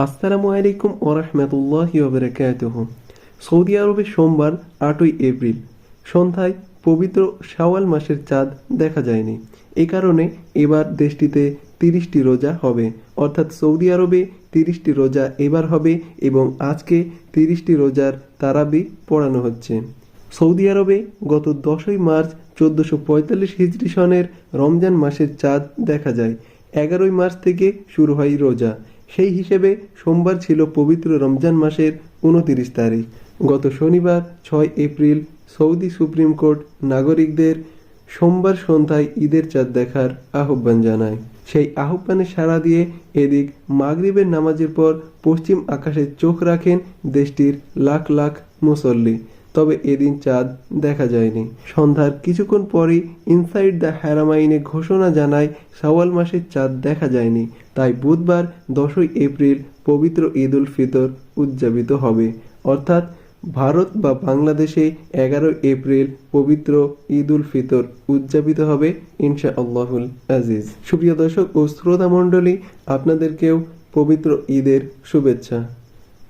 আসসালামু আলাইকুম ওরহমতুল্লাহি ওবরাকাতুহ সৌদি আরবে সোমবার, আটই এপ্রিল। সন্ধ্যায় পবিত্র শাওয়াল মাসের চাঁদ দেখা যায়নি। এ কারণে এবার দেশটিতে তিরিশটি রোজা হবে। অর্থাৎ সৌদি আরবে তিরিশটি রোজা এবার হবে এবং আজকে তিরিশটি রোজার তারাবি পড়ানো হচ্ছে। সৌদি আরবে গত দশই মার্চ চোদ্দশো পঁয়তাল্লিশ হিজড়ি সনের রমজান মাসের চাঁদ দেখা যায়। এগারোই মার্চ থেকে শুরু হয় রোজা। সেই হিসেবে সোমবার ছিল পবিত্র রমজান মাসের উনতিরিশ তারিখ। গত শনিবার ছয় এপ্রিল সৌদি সুপ্রিম কোর্ট নাগরিকদের সোমবার সন্ধ্যায় ঈদের চাঁদ দেখার আহ্বান জানায়। সেই আহ্বানে সাড়া দিয়ে এদিক মাগরিবের নামাজের পর পশ্চিম আকাশে চোখ রাখেন দেশটির লাখ লাখ মুসল্লি। তবে এদিন চাঁদ দেখা যায়নি। সন্ধ্যার কিছুক্ষণ পরই ইনসাইড দ্য হ্যারামাইনে ঘোষণা জানায় শাওয়াল মাসের চাঁদ দেখা যায়নি। তাই বুধবার দশই এপ্রিল পবিত্র ঈদ উল ফিতর উদযাপিত হবে। অর্থাৎ ভারত বা বাংলাদেশে এগারো এপ্রিল পবিত্র ঈদ উল ফিতর উদযাপিত হবে ইনশা আল্লাহুল আজিজ। সুপ্রিয় দর্শক ও শ্রোতা মণ্ডলী আপনাদেরকেও পবিত্র ঈদের শুভেচ্ছা।